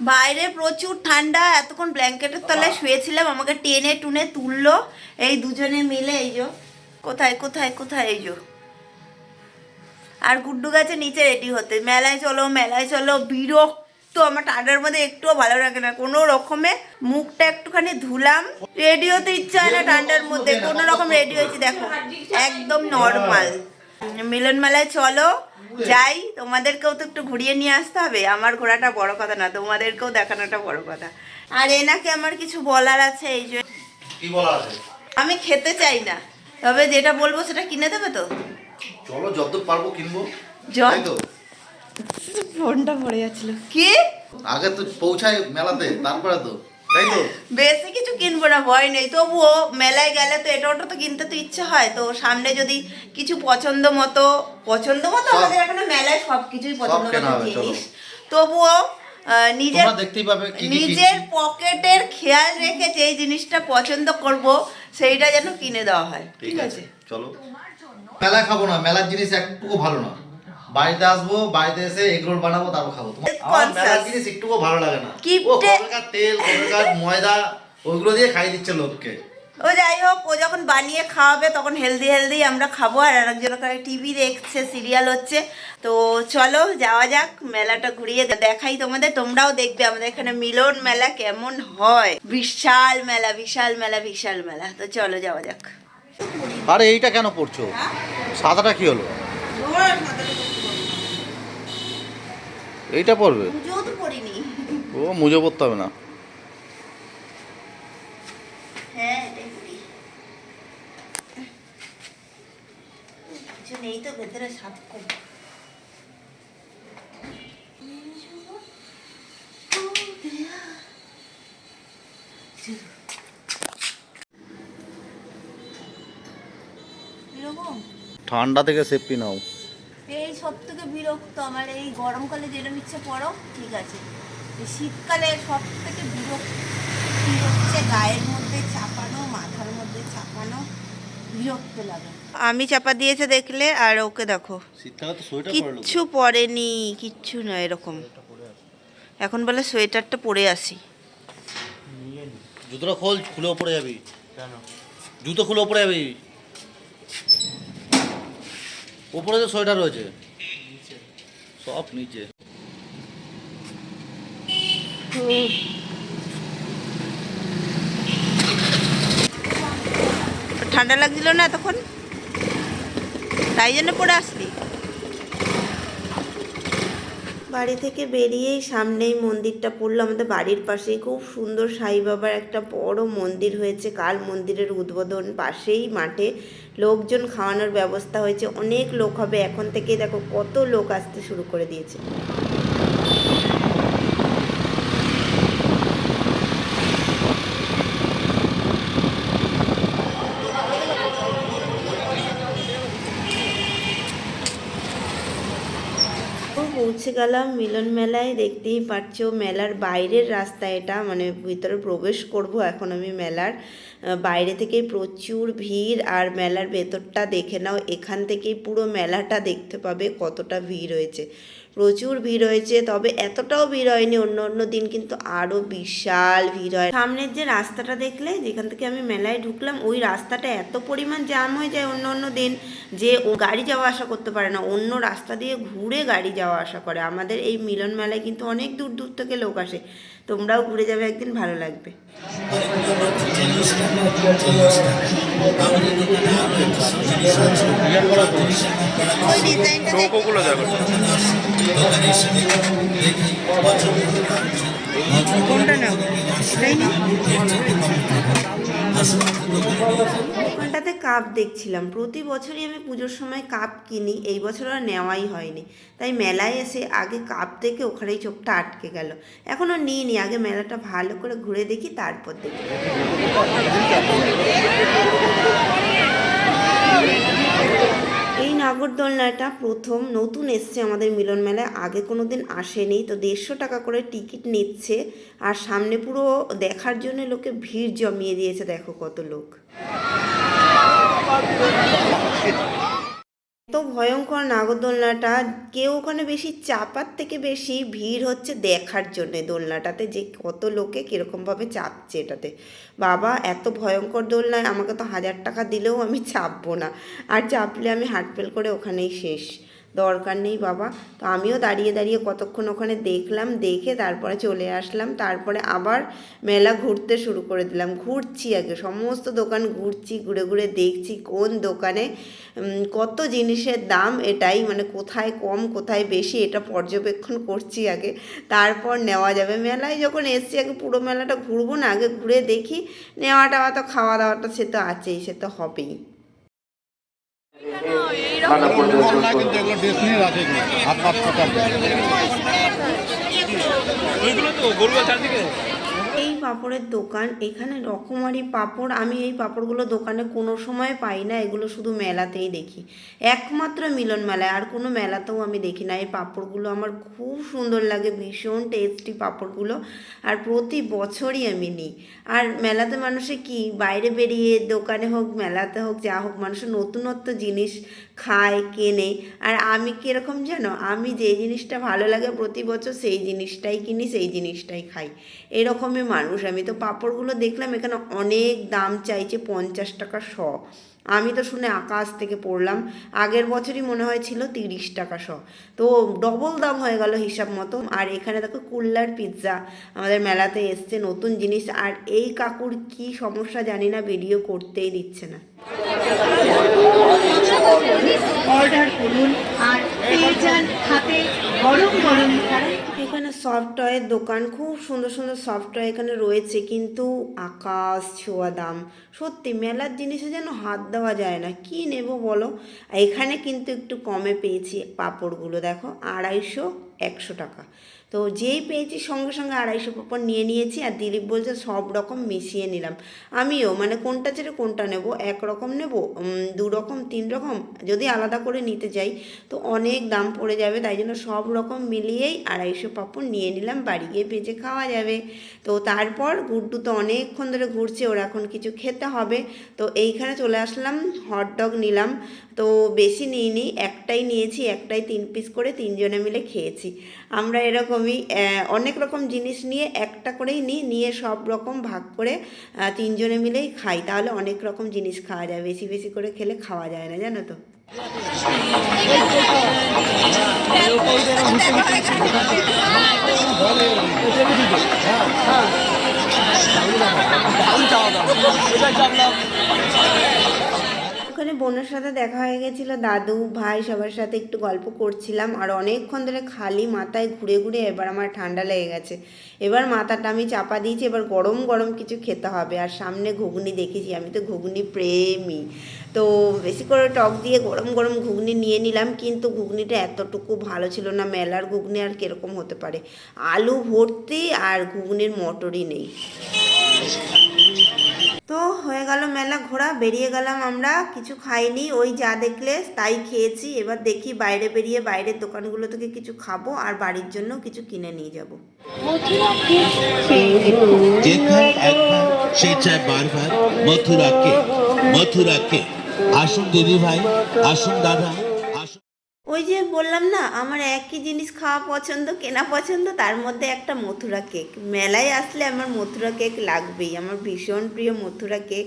বাইরে প্রচুর ঠান্ডা এতক্ষণ ব্ল্যাঙ্কেটের তলায় শুয়েছিলাম আমাকে টেনে টুনে তুললো। এই দুজনে মিলে এই যো। কোথায় কোথায় কোথায় এই যো? আর গুড্ডু গাছে নিচে রেডি হতে। মেলায় চলো মেলায় চলো। বিরক্ত আমার ঠান্ডার মধ্যে একটুও ভালো লাগে না। কোনো রকমে মুখটা একটুখানি ধুলাম। রেডি হতে ইচ্ছা হয় না ঠান্ডার মধ্যে। কোনো রকম রেডি হয়েছি দেখো। একদম নর্মাল মিলন মেলায় চলো। যাই তোমাদেরকেও তো একটু ঘুরিয়ে নিয়ে আসতে হবে। আমার ঘোরাটা বড় কথা না তোমাদেরকেও দেখানোটা বড় কথা। আর এনাকে আমার কিছু বলার আছে এই যে আমি খেতে চাই না তবে যেটা বলব সেটা কিনে দেবে তো? চলো যতদূর পারব কিনবো। যত- ফোনটা পড়ে যাচ্ছিল। কি? আগে তো পৌঁছায় মেলাতে তারপরে তো। তাই তো? বেশি কিছু কিনবো না ভয় নেই। তবুও মেলায় গেলে তো এটা ওটা তো কিনতে তো ইচ্ছে হয়। তো সামনে যদি কিছু পছন্দ মতো পছন্দ মতো আমাদের এখানে মেলায় সব কিছুই পছন্দ মতো জিনিস। তবুও আহ, নিজের তোমরা দেখতেই পাবে কি কি নিজের পকেটের খেয়াল রেখে যেই জিনিসটা পছন্দ করব সেইটা যেন কিনে দেওয়া হয়। ঠিক আছে চলো। মেলা খাব না মেলার জিনিস একটুকু ভালো না। বাড়িতে আসব বাড়িতে এসে এগরোল বানাবো তারপর খাব। আমার মেলার জিনিস ভালো লাগে না। ও তেল ময়দা ওইগুলো দিয়ে খাই দিচ্ছে লোককে। ও যাই হোক ও যখন বানিয়ে খাওয়াবে তখন হেলদি হেলদি আমরা খাব। আর আরেকজন টিভি দেখছে সিরিয়াল হচ্ছে। তো চলো যাওয়া যাক মেলাটা ঘুরিয়ে দেখাই তোমাদের। তোমরাও দেখবে আমাদের এখানে মিলন মেলা কেমন হয়। বিশাল মেলা বিশাল মেলা বিশাল মেলা। তো চলো যাওয়া যাক। আরে এইটা কেন পড়ছো? সাদাটা কি হলো? এইটা পড়বে? ও মুজে পড়তে হবে না। হ্যাঁ ঠান্ডা থেকে সেফটি নাও। সব থেকে বিরক্ত আমার এই গরমকালে যেরকম ইচ্ছে পড়ো ঠিক আছে। এই শীতকালে সব থেকে বিরক্ত হচ্ছে গায়ের মধ্যে চাপানো মাথার মধ্যে চাপানো বিরক্ত লাগে। আমি চাপা দিয়েছে দেখলে আর ওকে দেখো। শীতকালে তো সোয়েটার কিচ্ছু পরেনি কিচ্ছু নয় এরকম। এখন বলে সোয়েটারটা পরে আসি। জুতোটা খোল খুলে পড়ে যাবি। কেন? জুতো খুলে পড়ে যাবি। ওপরে তো সোয়েটার রয়েছে। সব নিচে। ঠান্ডা লাগছিল না তখন তাই জন্য পরে আসলি? বাড়ি থেকে বেরিয়েই সামনেই মন্দিরটা পড়ল। আমাদের বাড়ির পাশেই খুব সুন্দর সাই বাবার একটা বড় মন্দির হয়েছে কাল মন্দিরের উদ্বোধন পাশেই মাঠে। লোকজন খাওয়ানোর ব্যবস্থা হয়েছে। অনেক লোক হবে। এখন থেকে দেখো কত লোক আসতে শুরু করে দিয়েছে তো পৌঁছে গেলাম, মিলন মেলায় দেখতেই পাচ্ছ মেলার বাইরের রাস্তা এটা। মানে ভিতরে প্রবেশ করব এখন আমি মেলার। বাইরে থেকে প্রচুর ভিড় আর মেলার ভেতরটা দেখে নাও, এখান থেকেই পুরো মেলাটা দেখতে পাবে কতটা ভিড় হয়েছে। প্রচুর ভিড় হয়েছে তবে এতটাও ভিড় হয়নি অন্য অন্য দিন কিন্তু আরও বিশাল ভিড় হয়। সামনের যে রাস্তাটা দেখলে যেখান থেকে আমি মেলায় ঢুকলাম ওই রাস্তাটা এত পরিমাণ জাম হয়ে যায় অন্য অন্য দিন যে ও গাড়ি যাওয়া আসা করতে পারে না অন্য রাস্তা দিয়ে ঘুরে গাড়ি যাওয়া আসা করে। আমাদের এই মিলন মেলায় কিন্তু অনেক দূর দূর থেকে লোক আসে তোমরাও ঘুরে যাবে একদিন ভালো লাগবে। ওই ওখানটাতে কাপ দেখছিলাম। প্রতি বছরই আমি পুজোর সময় কাপ কিনি, এই বছর আর নেওয়াই হয়নি। তাই মেলায় এসে আগে কাপ দেখে ওখানেই চোখটা আটকে গেল। এখনও নিইনি, আগে মেলাটা ভালো করে ঘুরে দেখি, তারপর দেখি। এই নাগরদোলনাটা প্রথম, নতুন এসছে আমাদের মিলন মেলায়, আগে কোনো দিন আসেনি। তো দেড়শো টাকা করে টিকিট নিচ্ছে আর সামনে পুরো দেখার জন্য লোকে ভিড় জমিয়ে দিয়েছে, দেখো কত লোক। ভয়ঙ্কর নাগরদোলনাটা, কেউ ওখানে বেশি চাপার থেকে বেশি ভিড় হচ্ছে দেখার জন্যে দোলনাটাতে, যে কত লোকে কীরকমভাবে চাপছে এটাতে। বাবা, এত ভয়ঙ্কর দোলনায় আমাকে তো হাজার টাকা দিলেও আমি চাপবো না। আর চাপলে আমি হাটফেল করে ওখানেই শেষ। দরকার নেই বাবা। তো আমিও দাঁড়িয়ে দাঁড়িয়ে কতক্ষণ ওখানে দেখলাম, দেখে তারপরে চলে আসলাম। তারপরে আবার মেলা ঘুরতে শুরু করে দিলাম। ঘুরছি আগে, সমস্ত দোকান ঘুরছি, ঘুরে ঘুরে দেখছি কোন দোকানে কত জিনিসের দাম এটাই মানে কোথায় কম, কোথায় বেশি, এটা পর্যবেক্ষণ করছি আগে। তারপর নেওয়া যাবে। মেলায় যখন এসছি, আগে পুরো মেলাটা ঘুরবো না, আগে ঘুরে দেখি। নেওয়া তো খাওয়া দাওয়াটা সে তো আছেই, সে তো হবেই। মহল পাঁপড়ের দোকান, এখানে রকমারি পাঁপড়, আমি এই পাঁপড়গুলো দোকানে কোনো সময় পাই না, এগুলো শুধু মেলাতেই দেখি। একমাত্র মিলন মেলায়, আর কোনো মেলাতেও আমি দেখি না। এই পাঁপড়গুলো আমার খুব সুন্দর লাগে, ভীষণ টেস্টি পাঁপড়গুলো, আর প্রতি বছরই আমি নিই। আর মেলাতে মানুষে কি, বাইরে বেরিয়ে দোকানে হোক, মেলাতে হোক, যা হোক মানুষের নতুনত্ব জিনিস খায়, কেনে, আর আমি কীরকম জানো, আমি যে জিনিসটা ভালো লাগে, প্রতি বছর সেই জিনিসটাই কিনি, সেই জিনিসটাই খাই। এরকমই মানুষ। আমি তো পাঁপড়গুলো দেখলাম, এখানে অনেক দাম চাইছে পঞ্চাশ টাকা শ। আমি তো শুনে আকাশ থেকে পড়লাম, আগের বছরই মনে হয় ছিল তিরিশ টাকা শ। তো ডবল দাম হয়ে গেল হিসাব মতো। আর এখানে দেখো কুল্লার পিৎজা আমাদের মেলাতে এসছে নতুন জিনিস। আর এই কাকুর কি সমস্যা জানি না ভিডিও করতেই দিচ্ছে না। অর্ডার করুন, আর পেয়ে যান হাতে গরম গরম তারা এখানে সফট টয়ের দোকান, খুব সুন্দর সুন্দর সফটওয়্যার এখানে রয়েছে, কিন্তু আকাশ, ছোঁয়া দাম, সত্যি মেলার জিনিসে যেন হাত দেওয়া যায় না, কি নেব বলো? এখানে কিন্তু একটু কমে পেয়েছি পাঁপড়গুলো, দেখো, আড়াইশো, একশো টাকা। তো যেই পেয়েছি সঙ্গে সঙ্গে আড়াইশো পাঁপড় নিয়ে নিয়েছি আর দিলীপ বলছে সব রকম মিশিয়ে নিলাম। আমিও মানে কোনটা ছেড়ে কোনটা নেব? এক রকম নেব? দু রকম, তিন রকম? যদি আলাদা করে নিতে যাই তো অনেক দাম পড়ে যাবে, তাই জন্য সব রকম মিলিয়েই আড়াইশো পাঁপড় নিয়ে নিলাম, বাড়ি গিয়ে ভেজে খাওয়া যাবে। তো তারপর গুড্ডু তো অনেকক্ষণ ধরে ঘুরছে, ওর এখন কিছু খেতে হবে। তো এইখানে চলে আসলাম হটডগ নিলাম। তো বেশি নিইনি, একটাই নিয়েছি, একটাই তিন পিস করে তিনজনে মিলে খেয়েছি। আমরা এরকমই অনেক রকম জিনিস নিয়ে একটা করেই নিই, নিয়ে সব রকম ভাগ করে তিনজনে মিলেই খাই। তাহলে অনেক রকম জিনিস খাওয়া যায়, বেশি বেশি করে খেলে খাওয়া যায় না, জানো তো? ওখানে বোনের সাথে দেখা হয়ে গেছিল, দাদু, ভাই সবার সাথে একটু গল্প করছিলাম আর অনেকক্ষণ ধরে খালি মাথায় ঘুরে ঘুরে এবার আমার ঠান্ডা লেগে গেছে। এবার মাথাটা আমি চাপা দিয়েছি, এবার গরম গরম কিছু খেতে হবে আর সামনে ঘুগনি দেখেছি, আমি তো ঘুগনি প্রেমী। তো বেশি করে টক দিয়ে গরম গরম ঘুগনি নিয়ে নিলাম, কিন্তু ঘুগনিটা এতটুকু ভালো ছিল না, মেলার ঘুগনি আর কীরকম হতে পারে? আলু ভর্তি আর ঘুগনির মটরই নেই। তো হয়ে গেল মেলা ঘোরা, বেরিয়ে গেলাম আমরা, কিছু খাইনি, ওই যা দেখলে তাই খেয়েছি, এবার দেখি বাইরে বেরিয়ে বাইরের দোকানগুলো থেকে কিছু খাব আর বাড়ির জন্য কিছু কিনে নিয়ে যাব। মথুরাকে মথুরাকে। আসুন দিদি ভাই আসুন দাদা। ওই যে বললাম না, আমার একই জিনিস খাওয়া পছন্দ, কেনা পছন্দ, তার মধ্যে একটা মথুরা কেক। মেলায় আসলে আমার মথুরা কেক লাগবেই, আমার ভীষণ প্রিয় মথুরা কেক।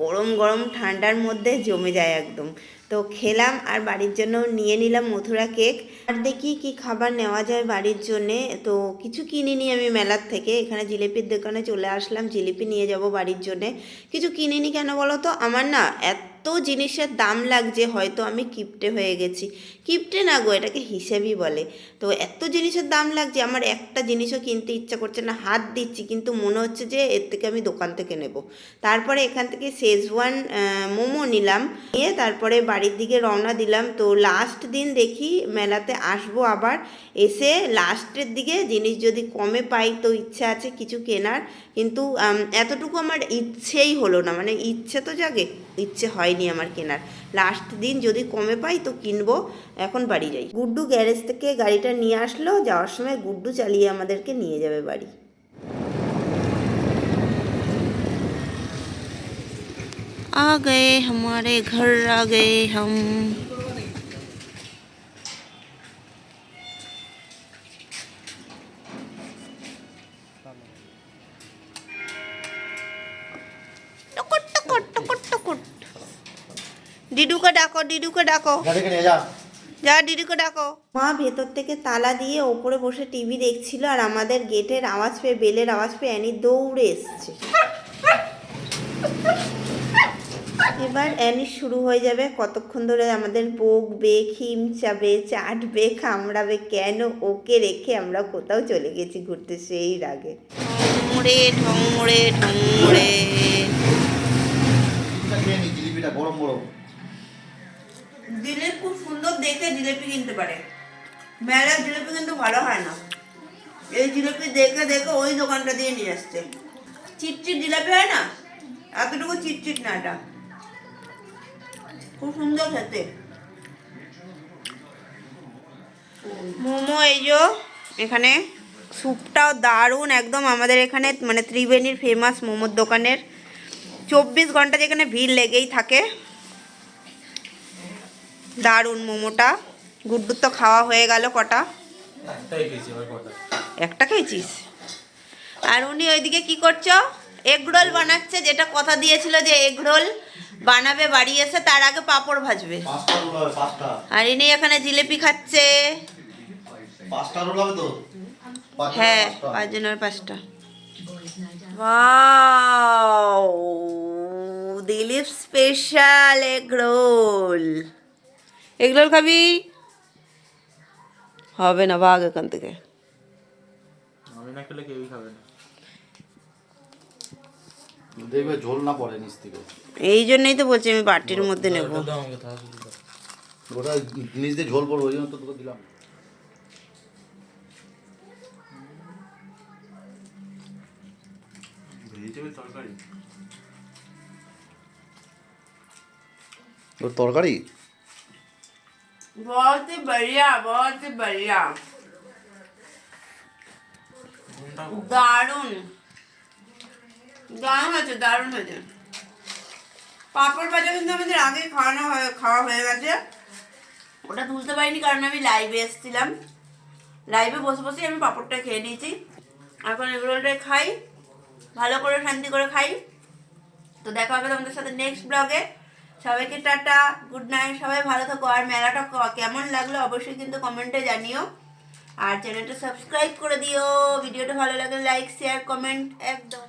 গরম গরম ঠান্ডার মধ্যে জমে যায় একদম। তো খেলাম আর বাড়ির জন্য নিয়ে নিলাম মথুরা কেক। আর দেখি কি খাবার নেওয়া যায় বাড়ির জন্যে। তো কিছু কিনিনি আমি মেলার থেকে, এখানে জিলিপির দোকানে চলে আসলাম, জিলিপি নিয়ে যাব বাড়ির জন্যে। কিছু কিনিনি কেন বলো তো? আমার না এত জিনিসের দাম লাগছে, হয়তো আমি কিপটে হয়ে গেছি। কিপটে না গো, এটাকে হিসেবই বলে। তো এত জিনিসের দাম লাগছে, আমার একটা জিনিসও কিনতে ইচ্ছা করছে না, হাত দিচ্ছি, কিন্তু মনে হচ্ছে যে এর থেকে আমি দোকান থেকে নেব। তারপরে এখান থেকে শেজওয়ান মোমো নিলাম, নিয়ে তারপরে বাড়ির দিকে রওনা দিলাম। তো লাস্ট দিন দেখি মেলাতে আসব আবার, এসে লাস্টের দিকে জিনিস যদি কমে পাই তো ইচ্ছা আছে কিছু কেনার, কিন্তু এতটুকু আমার ইচ্ছেই হলো না মানে ইচ্ছে তো জাগে, ইচ্ছে হয়নি আমার কেনার। লাস্ট দিন যদি কমে পাই তো কিনবো। এখন বাড়ি যাই। গুড্ডু গ্যারেজ থেকে গাড়িটা নিয়ে আসলো যাওয়ার সময় গুড্ডু চালিয়ে আমাদেরকে নিয়ে যাবে বাড়ি। আ গে हमारे ঘর আ গে हम ডিডুকে ডাকো ডিডুকে ডাকো। গাড়িকে নিয়ে যা যা ডিডুকে ডাকো। মা ভেতর থেকে তালা দিয়ে ওপরে বসে টিভি দেখছিল আর আমাদের গেটের আওয়াজ পেয়ে বেলের আওয়াজ পেয়ে অ্যানি দৌড়ে এসছে। এবার অ্যানি শুরু হয়ে যাবে কতক্ষণ ধরে আমাদের বকবে খিমচাবে চাটবে কামড়াবে কেন ওকে রেখে আমরা কোথাও চলে গেছি ঘুরতে সেই রাগে। ঢুংড়ে ঢুংড়ে ঢুংড়ে জিলিপিটা খেয়ে নি? জিলিপিটা গরম গরম। দিলের খুব সুন্দর দেখে জিলেপি কিনতে পারে। মেলার জিলেপি কিন্তু ভালো হয় না। এই জিলেপি দেখে দেখে ওই দোকানটা দিয়ে নিয়ে আসছে। চিটচিট জিলাপি হয় না? এতটুকু চিটচিট না এটা। খুব সুন্দর খেতে। মোমো এই যো, এখানে স্যুপটাও দারুণ, একদম আমাদের এখানে মানে ত্রিবেণীর ফেমাস মোমোর দোকানের। চব্বিশ ঘণ্টা যেখানে ভিড় লেগেই থাকে। দারুণ মোমোটা। গুড্ডুর তো খাওয়া হয়ে গেল কটা? একটা খেয়েছিস? আর উনি ওইদিকে কি করছ? এগ রোল বানাচ্ছে যেটা কথা দিয়েছিল যে এগ রোল বানাবে বাড়ি এসে তার আগে পাঁপড় ভাজবে। পাঁচটা রোল হবে পাঁচটা। আর ইনি এখানে জিলেপি খাচ্ছে। পাঁচটা রোল হবে তো? পাঁচটা, হ্যাঁ। পাঁচজনের পাঁচটা? Dilip special egg roll. Egg roll খাবি? হবে না ভাগ এখান থেকে। আমি না খেলে কেউই খাবে না। দেখবে ঝোল না পড়ে নিচ থেকে। এই জন্যই তো বলছি আমি বাটির মধ্যে নেব। ওটা নিচ দিয়ে ঝোল পড়বে ওই জন্য তো তোকে দিলাম। ওর তরকারি? बहुत ही बढ़िया बहुत ही बढ़िया দারুণ দারুণ হয়েছে দারুণ হয়েছে পাঁপড় ভাজা কিন্তু আমাদের আগে খাওয়ানো হয়ে খাওয়া হয়ে গেছে ওটা তুলতে পারিনি কারণ আমি লাইভে এসেছিলাম লাইভে বসে বসে আমি পাঁপড়টা খেয়ে নিয়েছি এখন এগুলোটাই খাই ভালো করে শান্তি করে খাই তো দেখা হবে তোমাদের সাথে নেক্সট ব্লগে সবাইকে টাটা, গুড নাইট, সবাই ভালো থাকো। আর মেলাটা কেমন লাগল অবশ্যই কিন্তু কমেন্টে জানিও। আর চ্যানেলটা সাবস্ক্রাইব করে দিও। ভিডিওটা ভালো লাগলে লাইক শেয়ার কমেন্ট একদম।